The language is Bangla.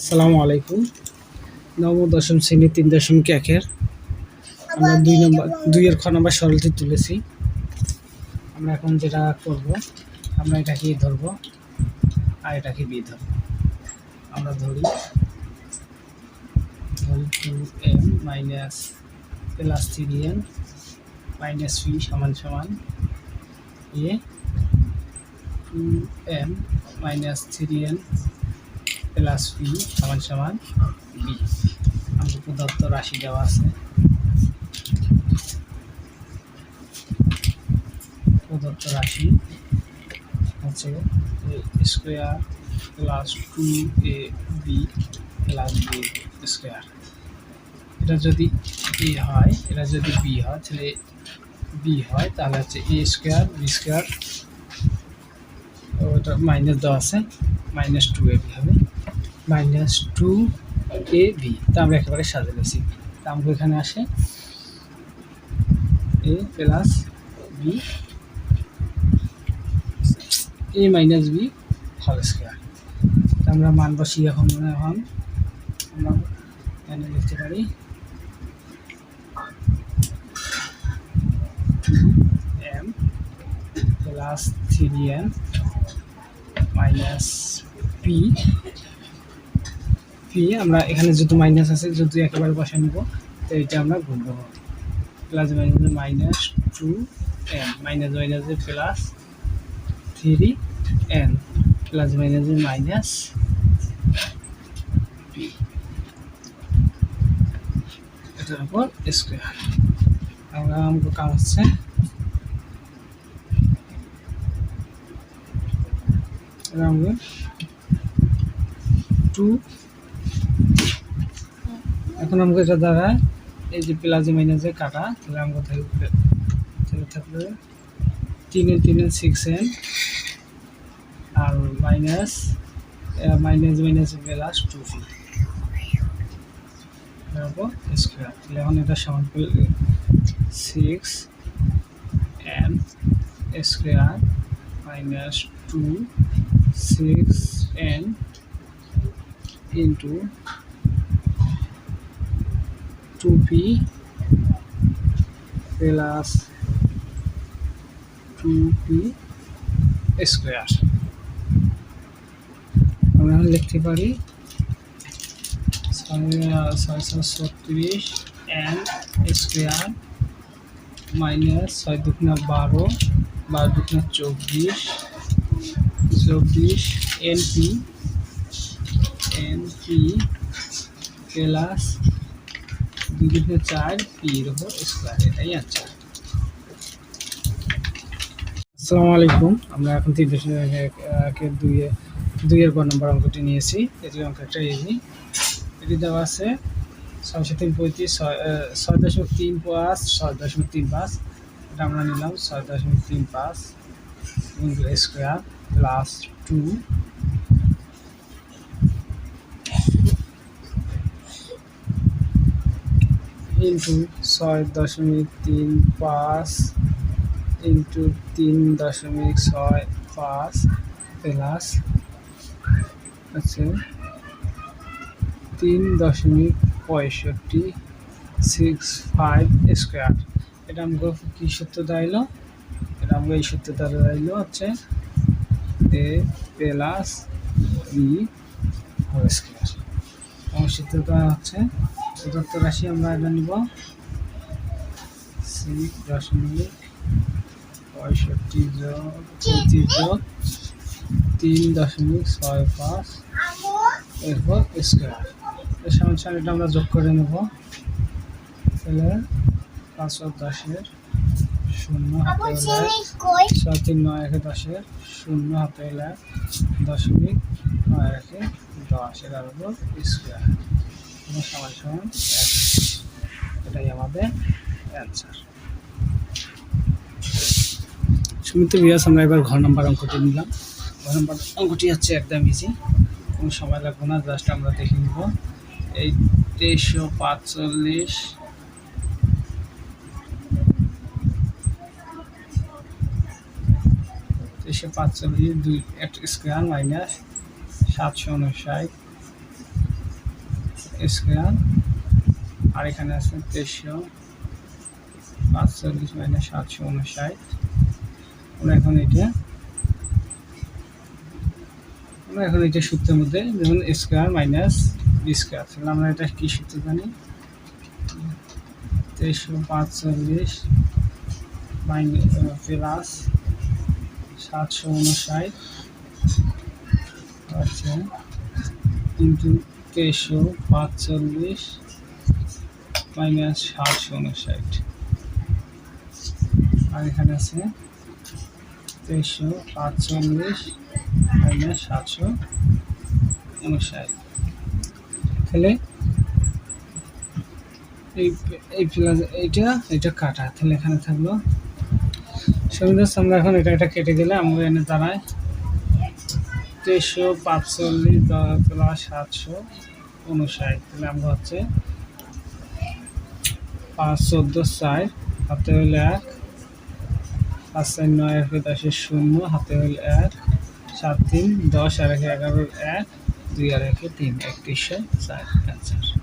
আসসালামু আলাইকুম। নবম, দশম শ্রেণির তিন দশমিক একের আমরা দুই নম্বর, দুইয়ের খ নম্বর সরলটি তুলেছি। আমরা এখন যেটা করব, আমরা এটাকে ধরবো, আর এটাকে বি ধরবো। আমরা ধরি ধরি two M minus plus three M minus V সমান সমান A two M minus three M plus P সমান সমান বি আমাদের প্রদত্ত রাশি দেওয়া আছে। প্রদত্ত রাশি হচ্ছে square plus two A B plus B square. এটা যদি এ হয়, এটা যদি বি হয়, তাহলে বি হয়, তাহলে হচ্ছে এ স্কোয়ার, বি স্কোয়ার। ওটা মাইনাস দেওয়া আছে, মাইনাস টু এ বি হবে। Minus two A B. তা আমরা একেবারে সাজে নিয়েছি তা আমাকে এখানে আসে A plus B A minus B whole square. তা আমরা মান বসি এখন এখন আমরা এখানে লিখতে পারি M plus three M minus P P আমরা এখানে যেহেতু মাইনাস আছে, যেহেতু একেবারে বসে নেব, তো এইটা আমরা গুণ দেবো plus minus minus two N minus মাইনাসে প্লাস থ্রি এন প্লাস মাইনাসে মাইনাস পি এটার উপর স্কোয়ার আমরা আমাকে কাম হচ্ছে টু এখন আমাকে এটা দ্বারা এই যে প্লাজে মাইনাসে কাটা, তাহলে আমাকে থাকবে তাহলে থাকবে তিনে তিনে সিক্স এন আর minus minus minus plus two P square তাহলে এখন এটা সমান six N square minus two six N into two P plus two P square আমরা লিখতে পারি ছয় ছয়শো ছত্রিশ এন স্কোয়ার মাইনাস ছয় দুগুণা বারো বারো দুগুণা চব্বিশ চব্বিশ N P N P plus দুগুণে চার পির ওপর স্কোয়ার এটাই আচ্ছা আসসালামু আলাইকুম। আমরা এখন তিন দশমিক একে দুইয়ে, দুইয়ের গ নম্বর অঙ্কটি নিয়েছি। এটির অঙ্ক একটা ইজি এটি দেওয়া আছে ছয়শো তিন পঁয়ত্রিশ, ছয় দশমিক তিন পাঁচ, ছয় দশমিক তিন পাঁচ। এটা আমরা নিলাম ছয় দশমিক তিন পাঁচ স্কোয়ার প্লাস টু ইন্টু ছয় দশমিক তিন পাঁচ ইন্টু তিন দশমিক ছয় পাঁচ প্লাস আছে তিন দশমিক পঁয়ষট্টি সিক্স ফাইভ স্কোয়ার। এটা আমাকে কী সূত্র দাঁড়াইলো? এটা আমাকে এই সূত্র দাঁড়াইলো হচ্ছে A plus B whole square. আমার সূত্রটা হচ্ছে প্রদত্ত রাশি আমরা এটা নিব। সিক্স দশমিক পঁয়ষট্টি যোগ যোগ তিন দশমিক ছয় পাঁচ এরপর স্কোয়ার এর সমান এটা আমরা যোগ করে নেব। তাহলে পাঁচশো দশের শূন্য হাতে ছয় তিন নয় একে দশের শূন্য হাতে হলে দশমিক নয় একে দশ। এটার উপর স্কোয়ার এটাই আমাদের সুমিত বিয়াস আমরা এবার ঘর নম্বর অঙ্কটি নিলাম ঘর নম্বর অঙ্কটি হচ্ছে একদম ইজি কোনো সময় লাগবে না জাস্ট আমরা দেখে নিব এই তেইশশো পাঁচচল্লিশ তেইশশো পাঁচচল্লিশ দুই এক স্কোয়ার মাইনাস সাতশো উনষাট স্কোয়ার আর এখানে আছে তেইশশো পাঁচচল্লিশ মাইনাস সাতশো উনষাট। আমরা এখন এটা আমরা এখন এটা সূত্রের মধ্যে যেমন স্কোয়ার মাইনাস বি স্কোয়ার তাহলে আমরা এটা কী সূত্র জানি? তেইশশো পাঁচচল্লিশ মাইনাস প্লাস সাতশো উনষাট। আচ্ছা। কিন্তু তেইশশো পাঁচচল্লিশ মাইনাস সাতশো উনষাট। আর এখানে আছে তেইশশো পাঁচচল্লিশ মাইনাস সাতশো উনষাট। তাহলে এই এই প্লাস এইটা এটা কাটা। তাহলে এখানে থাকল। সুবিধা আমরা এখন এটা এটা কেটে গেলে আমরা এনে দাঁড়ায় তেইশশো, পাঁচচল্লিশ, দশ তোলা সাতশো, উনষাট। তাহলে আমরা হচ্ছে পাঁচ, চোদ্দ চার হাতে হলে এক, পাঁচ, চার, নয়, এক দশের শূন্য, হাতে হলে এক, সাত, তিন, দশ, আর এক এগারো এক, দুই, আর একে তিন, একত্রিশশো চার অ্যান্সার